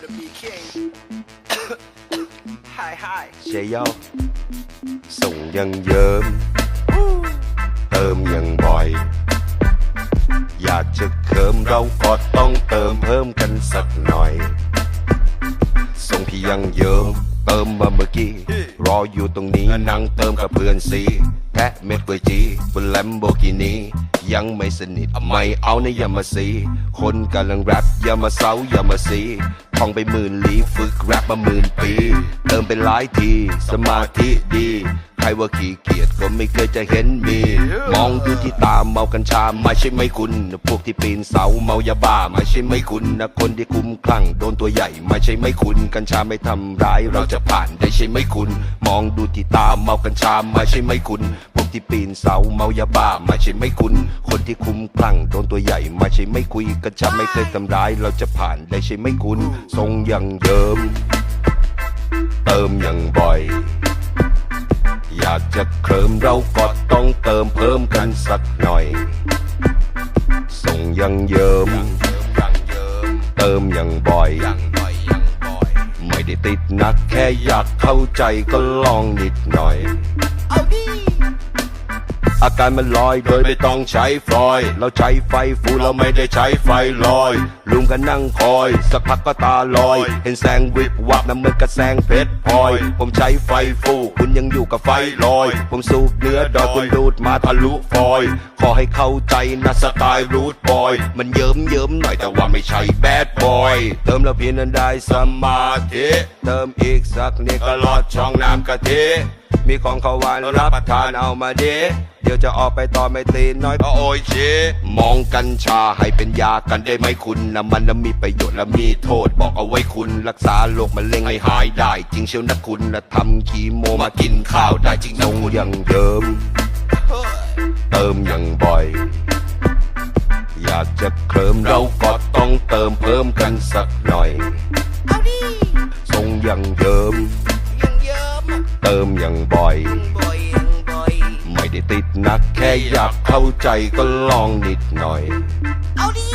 sound of me king. hi, hi. เชยโยส่งยังเยิมเติมยังบ่อย อยากจะเคิมเราก็ต้องเติมเพิ่มกันสักหน่อย ส่งพี่ยังเยิมเติมมาเมื่อกี้ รออยู่ตรงนี้นั่งเติมกับเพื่อนสีแพะเม็ดก๋วจีบนแลมโบกินียังไม่สนิท ไม่เอานะอย่ามาสี คนกำลังแรปอย่ามาเซาอย่ามาสี ท่องไปหมื่นลีฝึกแรปมาหมื่นปี เติมไปหลายที สมาธิดี ใครว่าขี้เกียจก็ไม่เคยจะเห็นมี มองดูที่ตาเมากัญชาไม่ใช่ไม่คุณ พวกที่ปีนเสาเมายาบ้าไม่ใช่ไม่คุณนะคนที่คุ้มคลั่งโดนตัวใหญ่ไม่ใช่ไม่คุณ กัญชาไม่ทำร้ายเราจะผ่านได้ใช่ไหมคุณ มองดูที่ตาเมากัญชาไม่ใช่ไม่คุณ พวกที่ปีนเสาเมายาบ้าไม่ใช่ไม่คุณ คนที่คุ้มคลั่งโดนตัวใหญ่ไม่ใช่ไม่คุยกัญชาไม่เคยทำร้ายเราจะผ่านได้ใช่ไหมคุณ ทรงอย่างเดิม เติมอย่างบ่อย อยากจะเคลิมเราก็ต้องเติมเพิ่มกันสักหน่อย ส่งยังเยิมเติมยังบ่อยไม่ได้ติดนักแค่อยากเข้าใจก็ลองนิดหน่อย อาการมันลอยโดยไม่ต้องใช้ฟลอยเราใช้ไฟฟูเราไม่ได้ใช้ไฟลอย ลุงก็นั่งคอย สักพักก็ตาลอย เห็นแสงวิบวับน้ำมันกระแสงเพชรพลอย ผมใช้ไฟฟูคุณยังอยู่กับไฟลอย ผมสูบเนื้อดอยคุณดูดมาทะลุฟอย ขอให้เข้าใจนะสไตล์รูทบอย มันเยิ้มเยิ้มหน่อยแต่ว่าไม่ใช่แบดบอย เติมแล้วเพียงนั้นได้สมาธิ เติมอีกสักนิดก็ลอดช่องน้ำกะทิ มีของเขาหวานรับประทานเอามาดีเดี๋ยวจะออกไปต่อไม่ตีนน้อยก็โอยเชมองกัญชาให้เป็นยากันได้ไหมคุณนะมันนะมีประโยชน์และมีโทษบอกเอาไว้คุณ รักษาโรคมะเร็งให้หายได้ จริงเชียวนะคุณนะทำคีโมมากินข้าวได้จริงนะคุณอย่างเดิม เติมอย่างบ่อยอยากจะเคลิมเราก็ต้องเติมเพิ่มกันสักหน่อย เอาดิทรงอย่างเดิมยังเยิ้ม เติมอย่างบ่อยบ่อยยังบ่อย ไม่ได้ติดนักแค่อยากเข้าใจก็ลองนิดหน่อย เอาดี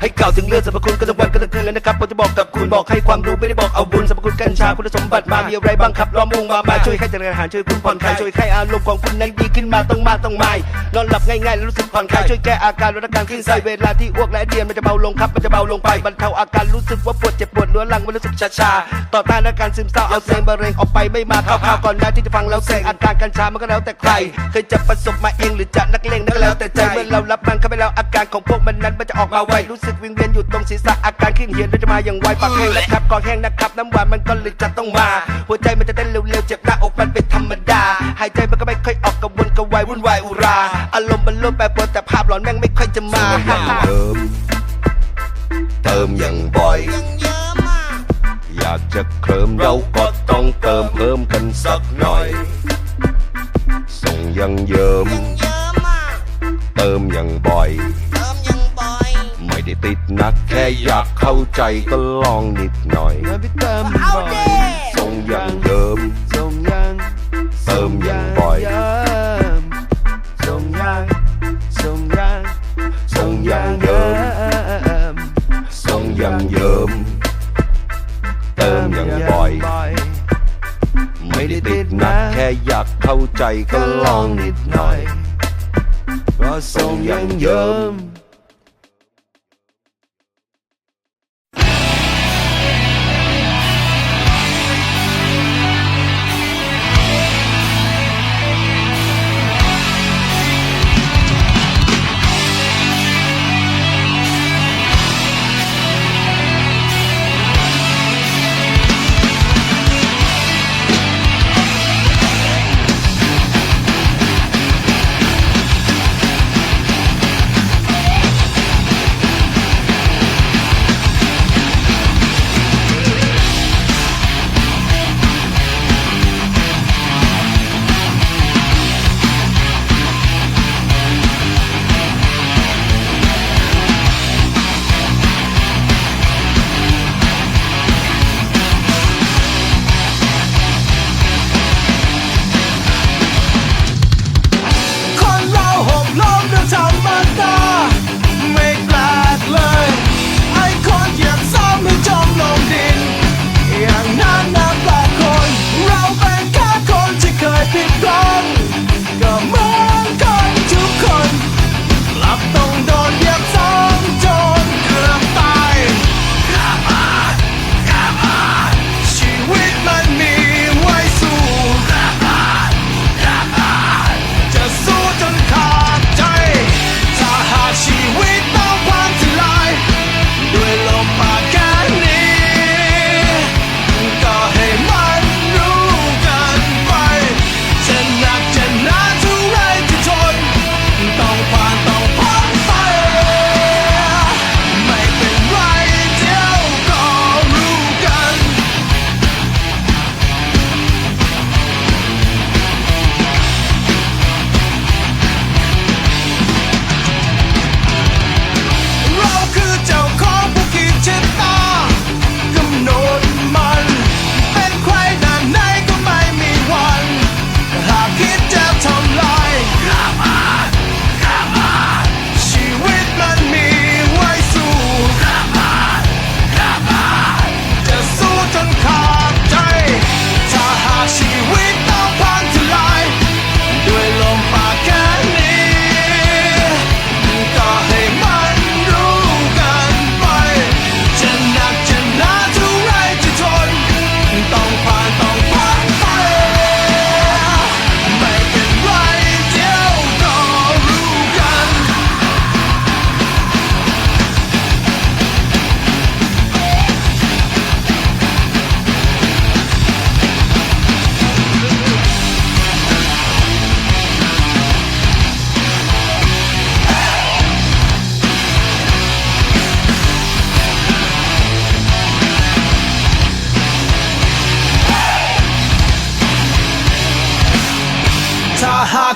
ให้กล่าวถึงเรื่องสรรพคุณก็ต้องวันก็ต้องคืนแล้วนะครับผมจะบอกกับคุณบอกให้ความรู้ไม่ได้บอกเอาบุญสรรพคุณกัญชาคุณสมบัติมามีอะไรบ้างครับล้อมวงมามาช่วยให้จัดการอาหารช่วยคุณผ่อนคลายช่วยให้อารมณ์ของคุณนั้นดีขึ้นมาต้องมาต้องไม่นอนหลับง่ายๆแล้วรู้สึกผ่อนคลายช่วยแก้อาการลดอาการขึ้นไส้เวลาที่อ้วกและเจียนมันจะเบาลงครับมันจะเบาลงไปบรรเทาอาการรู้สึกว่าปวดเจ็บปวดเรื้อรังมันรู้สึกชาชาๆต่อต้านอาการซึมเศร้าเอาเซลล์มะเร็งออกไปไม่มาข่าวๆก่อนหน้าที่จะฟังแล้วเสกอาการกัญชามันก็แล้วแต่ใคร เคยจะประสบมาเองหรือจะนักเลงนั่นก็แล้วแต่ใจเมื่อเรารับมันเข้าไปแล้วอาการของพวกมันนั้นมันจะออกมาไวรู้สึกวิงเวียนอยู่ตรงศีรษะอาการขึ้นเหียนแล้วจะมาอย่างไวปากแห้งนะครับคอแห้งนะครับน้ำหวานมันก็เลยจะต้องมา หัวใจมันจะเต้นเร็วๆเจ็บหน้าอกมันเป็นธรรมดา หายใจมันก็ไม่ค่อยออกกระวนกระวายวุ่นวายอุรา อารมณ์มันโลดแปรปรวนแต่ภาพหลอนแม่งไม่ค่อยจะมาเติมเติมอย่างบ่อยยังเยิ้มอะอยากจะเคลิมเราก็ต้องเติมเพิ่มกันสักหน่อย ส่งยังเยิมยังเยิ้มอะเติมยังบ่อยเติมยังบ่อย ไม่ได้ติดหนักแค่อยากเข้าใจก็ลองนิดหน่อยพี่เติมเอาบ่อยดิส่งยังเดิมส่งยังเติมยังบ่อยมส่งยังส่งยังส่งยังเยิมส่งยังเยิมเติมยังบ่อยไม่ได้ติดหนักแค่อยากเข้าใจก็ลองนิดหน่อยเพราะส่งยังเยิม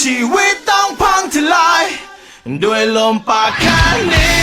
ชีวิตต้องพังทลาย ด้วยลมปากแค่นี้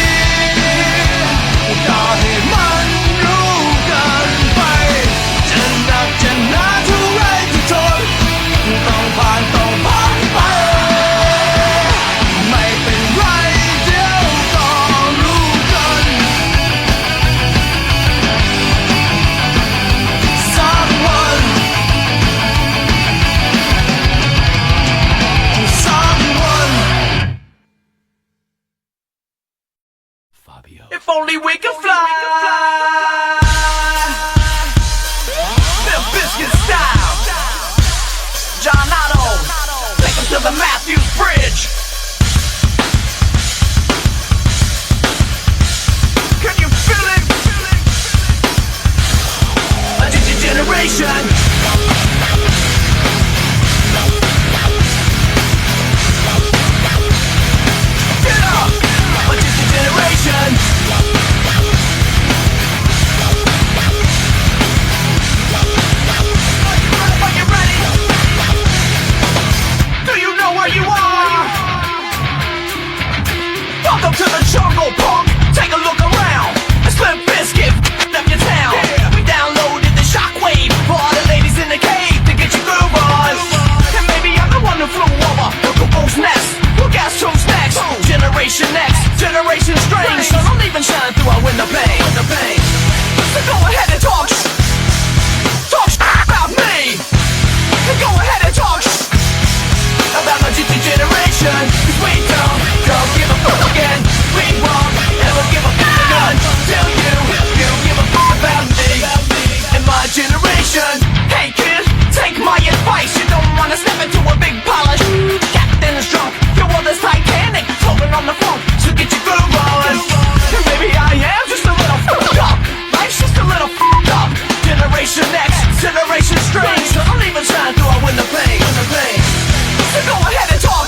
go ahead and talk.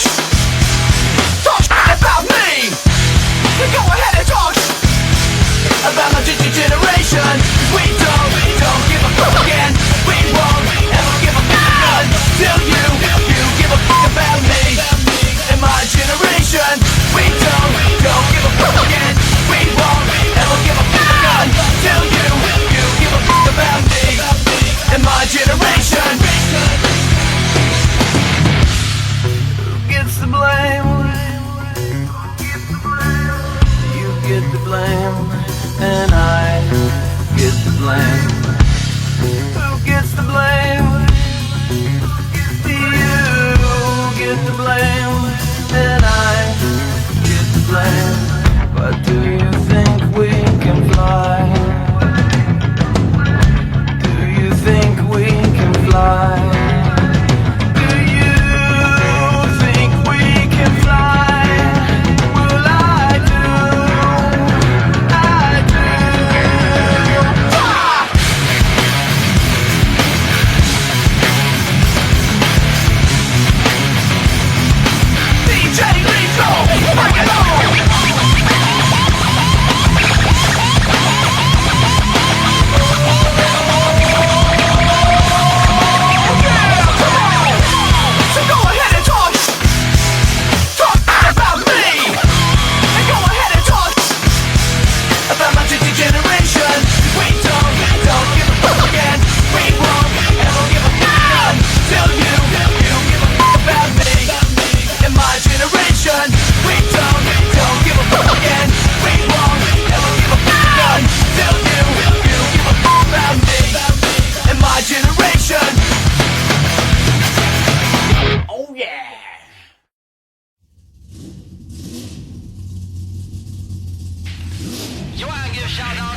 But do you think we can Shout out.